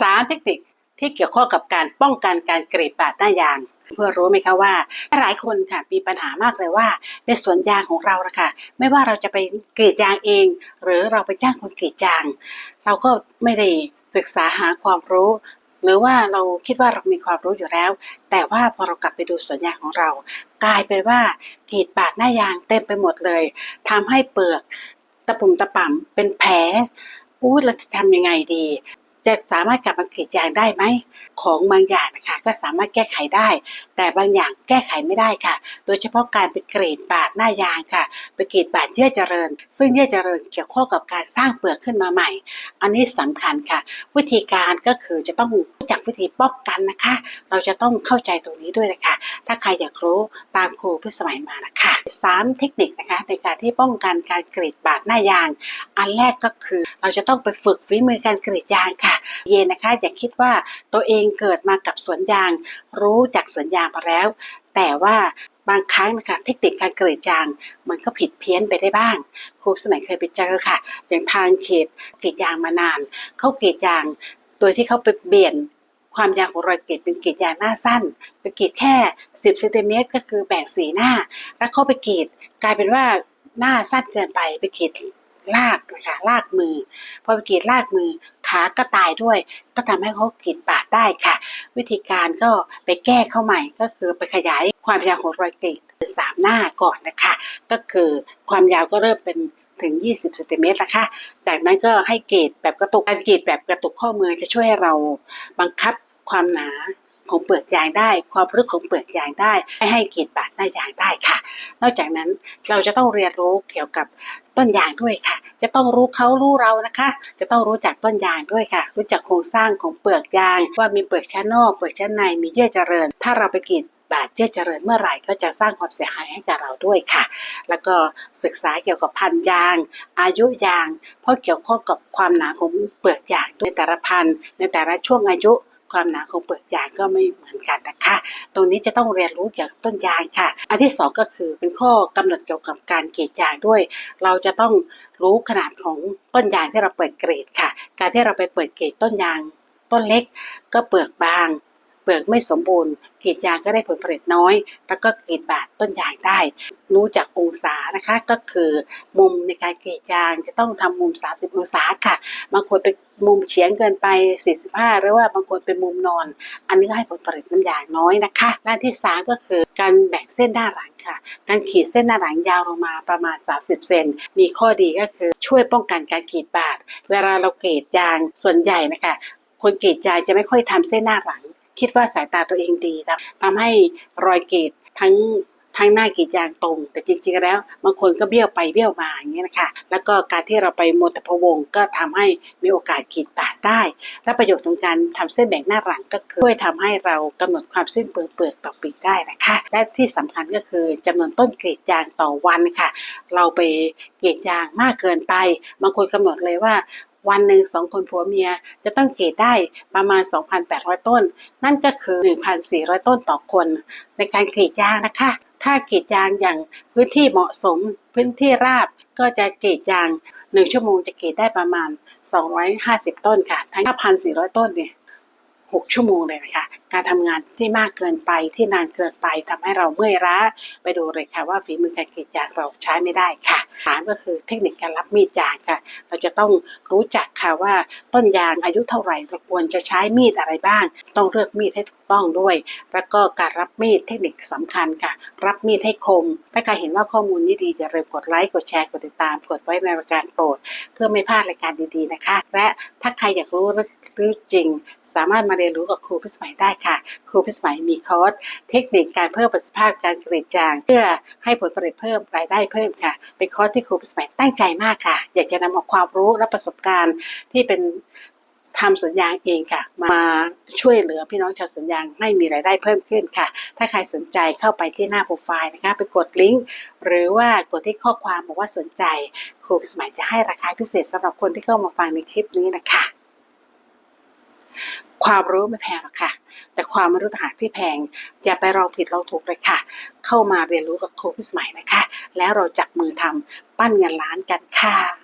สาเทคนิคที่เกี่ยวข้องกับการป้องกันการกรีดบาดหน้ายาง เพื่อรู้ไหมคะว่า หลายคนค่ะมีปัญหามากเลยว่า ในสวนยางของเราละค่ะไม่ว่าเราจะไปกรีดยางเอง หรือเราไปจ้างคนกรีดยาง เราก็ไม่ได้ศึกษาหาความรู้ หรือว่าเราคิดว่าเรามีความรู้อยู่แล้ว แต่ว่าพอเรากลับไปดูสวนยางของเรา กลายเป็นว่ากรีดบาดหน้ายางเต็มไปหมดเลยทำให้เปลือกตะปุ่มตะป่ำเป็นแผลอู้เราจะทำยังไงดี จะสามารถกลับมากรีดยางได้ไหมของบางอย่างนะคะก็สามารถแก้ไขได้ แต่บางอย่างแก้ไขไม่ได้ค่ะ โดยเฉพาะการไปกรีดบาดหน้ายางค่ะ ไปกรีดบาดเยื่อเจริญ ซึ่งเยื่อเจริญเกี่ยวข้องกับการสร้างเปลือกขึ้นมาใหม่ อันนี้สำคัญค่ะ วิธีการก็คือจะต้องรู้จักวิธีป้องกันนะคะ เราจะต้องเข้าใจตรงนี้ด้วยนะคะ ถ้าใครอยากรู้ตามครูพิสมัยมานะคะสามเทคนิคนะคะในการที่ป้องกันการกรีดบาดหน้ายาง อันแรกก็คือเราจะต้องไปฝึกฝีมือการกรีดยางค่ะเยนนะคะอย่าคิดว่าตัวเองเกิดมากับสวนยาง รู้จักสวนยางมาแล้ว แต่ว่าบางครั้งนะคะเทคนิคการกรีดยาง มันก็ผิดเพี้ยนไปได้บ้าง ครูสมัยเคยไปเจอค่ะ อย่างทางเขตกรีดยางมานาน เขากรีดยาง โดยที่เขาไปเปลี่ยนความยาวของรอยกรีดเป็นกรีดยางหน้าสั้นไปกรีดแค่ 10เซนติเมตรก็คือแบ่งสีหน้า แล้วเขาไปกรีดกลายเป็นว่าหน้าสั้นเกินไปไปกรีด ลากนะคะลากมือ พอไปกรีดลากมือขาก็ตายด้วย ก็ทำให้เขากรีดปาดได้ค่ะ วิธีการก็ไปแก้เข้าใหม่ก็คือไปขยายความยาวของรอยกรีดเป็นสามหน้าก่อนนะคะ ก็คือความยาวก็เริ่มเป็นถึง 20เซนติเมตรละค่ะจากนั้นก็ให้กรีดแบบกระตุก การกรีดแบบกระตุกข้อมือจะช่วยให้เราบังคับความหนา ของเปลือกยางได้ ความลึกของเปลือกยางได้ ไม่ให้กรีดบาดหน้ายางได้ค่ะ นอกจากนั้นเราจะต้องเรียนรู้เกี่ยวกับต้นยางด้วยค่ะ จะต้องรู้เขารู้เรานะคะ จะต้องรู้จักต้นยางด้วยค่ะ รู้จักโครงสร้างของเปลือกยาง ว่ามีเปลือกชั้นนอก เปลือกชั้นในมีเยื่อเจริญ ถ้าเราไปกีดบาดเยื่อเจริญเมื่อไหร่ก็จะสร้างความเสียหายให้กับเราด้วยค่ะ แล้วก็ศึกษาเกี่ยวกับพันธุ์ยาง อายุยาง เพราะเกี่ยวข้องกับความหนาของเปลือกยางด้วยแต่ละพันธุ์ในแต่ละช่วงอายุ ความหนาของเปลือกยางก็ไม่เหมือนกันนะคะ ตรงนี้จะต้องเรียนรู้จากต้นยางค่ะ อันที่สองก็คือเป็นข้อกำหนดเกี่ยวกับการกรีดยางด้วย เราจะต้องรู้ขนาดของต้นยางที่เราเปิดกรีดค่ะ การที่เราไปเปิดกรีดต้นยางต้นเล็ก ก็เปลือกบาง เปลือกไม่สมบูรณ์กรีดยางก็ได้ผลผลิตน้อย แล้วก็กรีดบาดต้นยางได้ รู้จักองศานะคะก็คือมุมในการกรีดยางจะต้องทำมุม 30 องศาค่ะบางคนเป็นมุมเฉียงเกินไป 45 หรือว่าบางคนเป็นมุมนอน อันนี้ก็ให้ผลผลิตน้ำยางน้อยนะคะด้านที่ 3 ก็คือการแบ่งเส้นด้าหลังค่ะ การขีดเส้นด้าหลังยาวลงมาประมาณ 30 เซน มีข้อดีก็คือช่วยป้องกันการกรีดบาด เวลาเรากรีดยางส่วนใหญ่นะคะ คนกรีดยางจะไม่ค่อยทำเส้นหน้าหลัง คิดว่าสายตาตัวเองดีนะทำให้รอยเกรีดทั้งทั้งหน้ากรีดยางตรง แต่จริงๆแล้วบางคนก็เบี้ยวไปเบี้ยวมาอย่างเงี้ยนะคะแล้วก็การที่เราไปมนตพวงก็ทำให้มีโอกาสกรีดบาดได้ และประโยชน์ของการทำเส้นแบ่งหน้าหลังก็คือช่วยทำให้เรากำหนดความสิ้นเปลือกเปลือกต่อปีได้นะคะ และที่สำคัญก็คือจำนวนต้นกรีดยางต่อวันค่ะ เราไปกรีดยางมากเกินไป บางคนกำหนดเลยว่า วันหนึ่งสองคนผัวเมียจะต้องเกตได้ประมาณ 2,800 ต้น นั่นก็คือ 1,400 ต้นต่อคน ในการกรีดยางนะคะ ถ้ากรีดยางอย่างพื้นที่เหมาะสมพื้นที่ราบก็จะกรีดยาง 1 ชั่วโมงจะกรีดได้ประมาณ 250 ต้นค่ะ ทั้ง 5,400 ต้นเนี่ย6ชั่วโมงเลยนะคะ การทำงานที่มากเกินไปที่นานเกินไปทำให้เราเมื่อยล้าไปดูเลยค่ะว่าฝีมือการกรีดยางเราใช้ไม่ได้ค่ะสามก็คือเทคนิคการรับมีดยางค่ะ เราจะต้องรู้จักค่ะว่าต้นยางอายุเท่าไหร่เราควรจะใช้มีดอะไรบ้าง ต้องเลือกมีดให้ถูกต้องด้วย แล้วก็การรับมีดเทคนิคสำคัญค่ะ รับมีดให้คม ถ้าใครเห็นว่าข้อมูลนี้ดีอย่าลืมกดไลค์กดแชร์กดติดตามกดไว้ในรายการโปรด เพื่อไม่พลาดรายการดีๆนะคะ และถ้าใครอยากรู้เรื่องจริง สามารถมาเรียนรู้กับครูพิสมัยได้ค่ะ ครูพิสมัยมีคอร์สเทคนิคการเพิ่มประสิทธิภาพการกรีดยาง เพื่อให้ผลผลิตเพิ่มรายได้เพิ่มค่ะ เป็นคอร์สที่ครูพิสมัยตั้งใจมากค่ะ อยากจะนำเอาความรู้และประสบการณ์ที่เป็นทำสวนยางเองค่ะ มาช่วยเหลือพี่น้องชาวสวนยางให้มีรายได้เพิ่มขึ้นค่ะ ถ้าใครสนใจเข้าไปที่หน้าโปรไฟล์นะคะ ไปกดลิงก์หรือว่ากดที่ข้อความบอกว่าสนใจครูพิสมัยจะให้ราคาพิเศษสำหรับคนที่เข้ามาฟังในคลิปนี้นะคะ ความรู้ไม่แพงหรอกค่ะ แต่ความไม่รู้ต่างหากที่แพง อย่าไปลองผิดลองถูกเลยค่ะ เข้ามาเรียนรู้กับครูพิสมัยนะคะ แล้วเราจับมือทำปั้นเงินล้านกันค่ะ